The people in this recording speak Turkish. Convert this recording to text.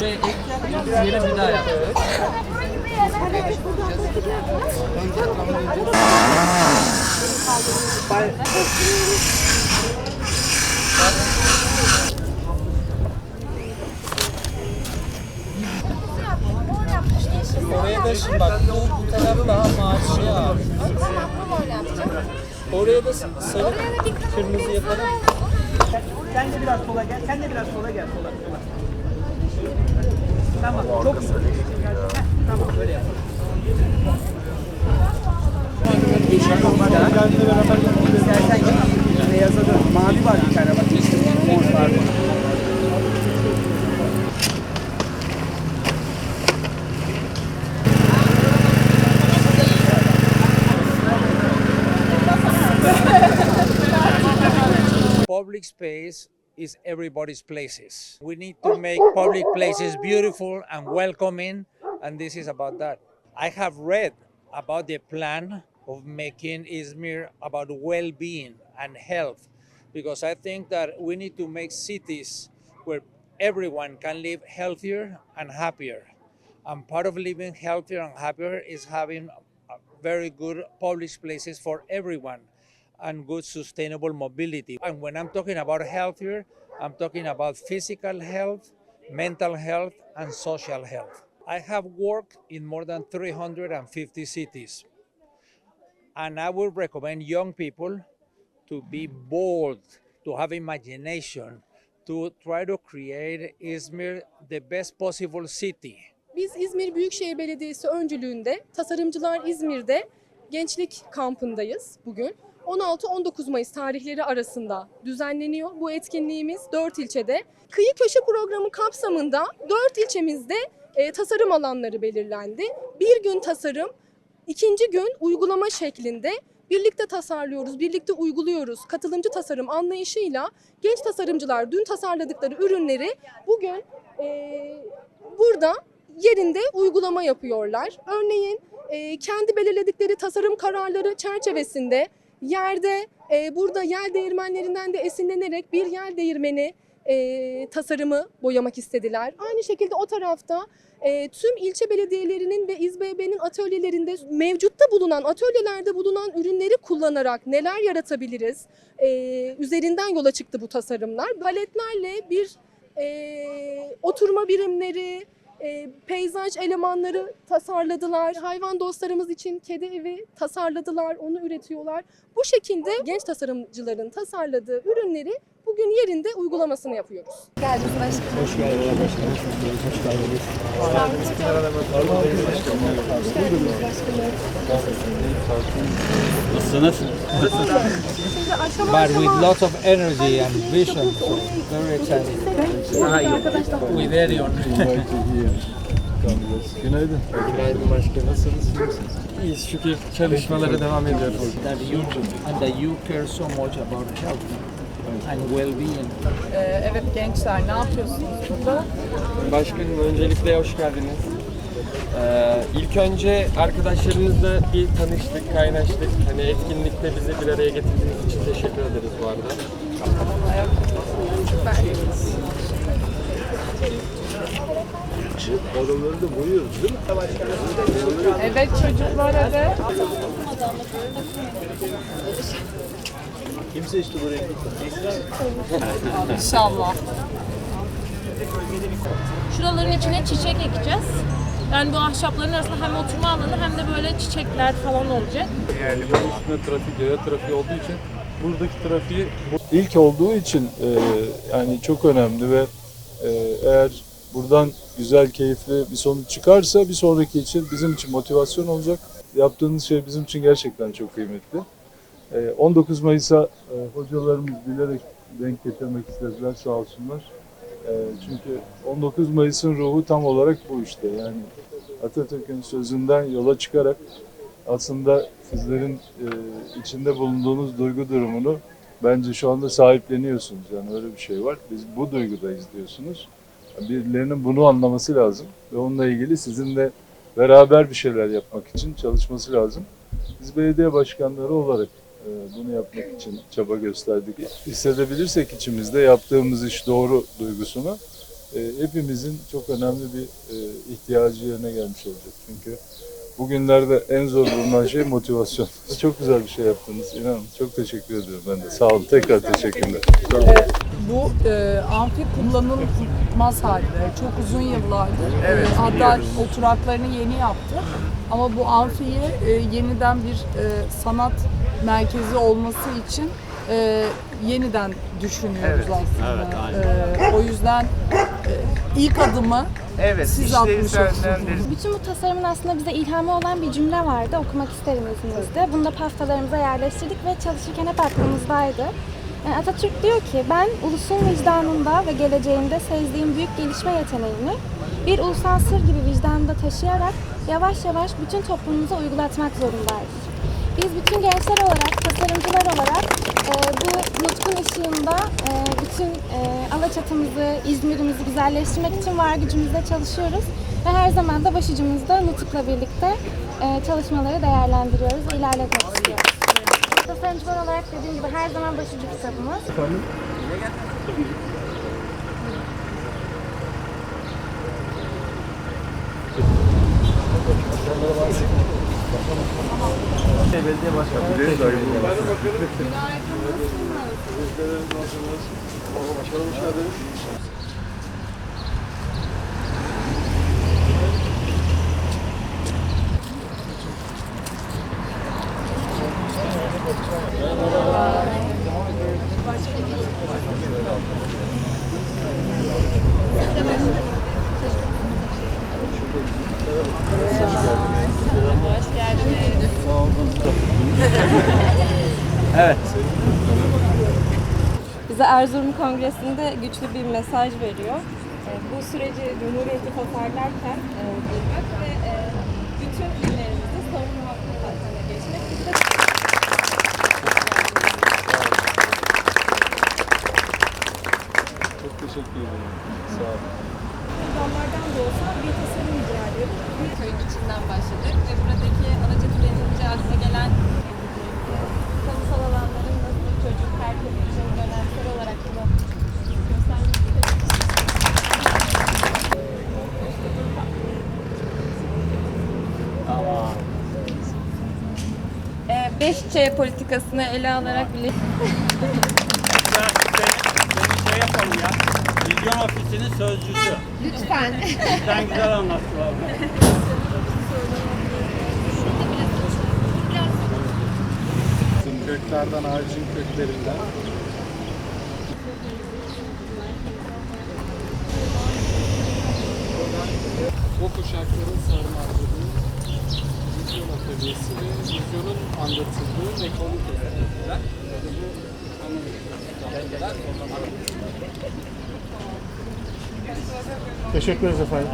Ve ek yere bir daha yapacağız. Oraya da şimdi bak bu, bu tarafı daha mavi abi. Oraya da sarı kırmızı yapalım. Sen de biraz sola gel. Sen de biraz sola gel. Sola. sola. Tamam. Çok. Heh, Tamam böyle yapalım. İstersen. Beyaza dön. Mavi var bir tane bak. Public space is everybody's places. We need to make public places beautiful and welcoming, and this is about that. I have read about the plan of making Izmir about well-being and health, because I think that we need to make cities where everyone can live healthier and happier. And part of living healthier and happier is having very good public places for everyone and good sustainable mobility. And when I'm talking about healthier, I'm talking about physical health, mental health, and social health. I have worked in more than 350 cities. And I would recommend young people to be bold, to have imagination, to try to create Izmir the best possible city. Biz İzmir Büyükşehir Belediyesi öncülüğünde Tasarımcılar İzmir'de gençlik kampındayız bugün. 16-19 Mayıs tarihleri arasında düzenleniyor bu etkinliğimiz 4 ilçede. Kıyı Köşe programı kapsamında 4 ilçemizde e, tasarım alanları belirlendi. Bir gün tasarım, ikinci gün uygulama şeklinde birlikte tasarlıyoruz, birlikte uyguluyoruz. Katılımcı tasarım anlayışıyla genç tasarımcılar dün tasarladıkları ürünleri bugün e, burada yerinde uygulama yapıyorlar. Örneğin e, kendi belirledikleri tasarım kararları çerçevesinde yerde e, burada yel değirmenlerinden de esinlenerek bir yel değirmeni e, tasarımı boyamak istediler. Aynı şekilde o tarafta e, tüm ilçe belediyelerinin ve İzBB'nin atölyelerinde mevcutta bulunan, atölyelerde bulunan ürünleri kullanarak neler yaratabiliriz e, üzerinden yola çıktı bu tasarımlar. Paletlerle bir e, oturma birimleri, e, peyzaj elemanları tasarladılar. Hayvan dostlarımız için kedi evi tasarladılar, onu üretiyorlar. Bu şekilde genç tasarımcıların tasarladığı ürünleri bugün yerinde uygulamasını yapıyoruz. geldiniz başkanım. But with lots of energy and vision, so very exciting. With Erion. Günaydın. Günaydın başkanım. Nasılsınız? İyiyiz şükür çalışmalara devam ediyoruz. That you and that you care so much about health and well-being. Ee, Evet gençler ne yapıyorsunuz burada? Başkanım öncelikle hoş geldiniz. Ee, ilk önce arkadaşlarımızla bir tanıştık, kaynaştık. Hani etkinlikte bizi bir araya getirdiğiniz için teşekkür ederiz bu arada. Evet çocuklar hadi. Kimse işte buraya İnşallah. Şuraların içine çiçek ekeceğiz. Yani bu ahşapların arasında hem oturma alanı hem de böyle çiçekler falan olacak. Yani bu üstüne trafik, yaya trafiği olduğu için buradaki trafiği ilk olduğu için e, yani çok önemli ve e, eğer buradan güzel, keyifli bir sonuç çıkarsa bir sonraki için bizim için motivasyon olacak. Yaptığınız şey bizim için gerçekten çok kıymetli. E, 19 Mayıs'a e, hocalarımız bilerek denk getirmek istediler sağ olsunlar. E, çünkü 19 Mayıs'ın ruhu tam olarak bu işte. Yani Atatürk'ün sözünden yola çıkarak aslında sizlerin e, içinde bulunduğunuz duygu durumunu bence şu anda sahipleniyorsunuz. Yani öyle bir şey var. Biz bu duygudayız diyorsunuz. Birilerinin bunu anlaması lazım ve onunla ilgili sizinle beraber bir şeyler yapmak için çalışması lazım. Biz belediye başkanları olarak bunu yapmak için çaba gösterdik. Hissedebilirsek içimizde yaptığımız iş doğru duygusunu e, hepimizin çok önemli bir e, ihtiyacı yerine gelmiş olacak. Çünkü bugünlerde en zor bulunan şey motivasyon. Çok güzel bir şey yaptınız. İnanın çok teşekkür ediyorum ben de. Sağ olun. Tekrar teşekkürler. Olun. Bu e, amfi kullanılmaz halde çok uzun yıllardır. Evet, e, hatta biliyoruz. oturaklarını yeni yaptı. Ama bu amfiyi e, yeniden bir e, sanat merkezi olması için e, yeniden düşünüyoruz Evet, aslında. E, o yüzden e, ilk adımı Evet, Siz atmış yönlendirdik. Bütün bu tasarımın aslında bize ilhamı olan bir cümle vardı. Okumak isterim izninizle. Bunu da paftalarımıza yerleştirdik ve çalışırken hep aklımızdaydı. Yani Atatürk diyor ki ben ulusun vicdanında ve geleceğinde sezdiğim büyük gelişme yeteneğini bir ulusal sır gibi vicdanında taşıyarak yavaş yavaş bütün toplumumuza uygulatmak zorundayız. Biz bütün gençler olarak, tasarımcılar olarak e, bu nutkun ışığında e, bütün e, Alaçatımızı, İzmir'imizi güzelleştirmek için var gücümüzle çalışıyoruz. Ve her zaman da başucumuzda Nutuk'la birlikte e, çalışmaları değerlendiriyoruz ilerletmek istiyoruz. Tasarımcılar olarak dediğim gibi her zaman başucu kitabımız. Bize Erzurum Kongresi'nde güçlü bir mesaj veriyor. E, Bu süreci Cumhuriyeti tasarlarken e, bulmak ve e, bütün illerimizin savunma hakkına geçmek bize Çok teşekkür ederim. Sağ olun. Onlardan da olsa bir tasarım icra ediyoruz. Bir köyün içinden başladık ve buradaki Alaçatı denilince akla gelen e, kamusal çocuk, herkes için dönemsel olarak kullanılması göstermek istedik. Ee, 5C politikasını ele alarak bile şey yapalım ya. Vizyon ofisinin sözcüsü. lütfen Sen güzel anlattın Köklerden, ağacın köklerinden. O kuşakların sarmaladığı vizyon atölyesi ve vizyonun anlatıldığı mekanik eserler. Teşekkür ederiz efendim.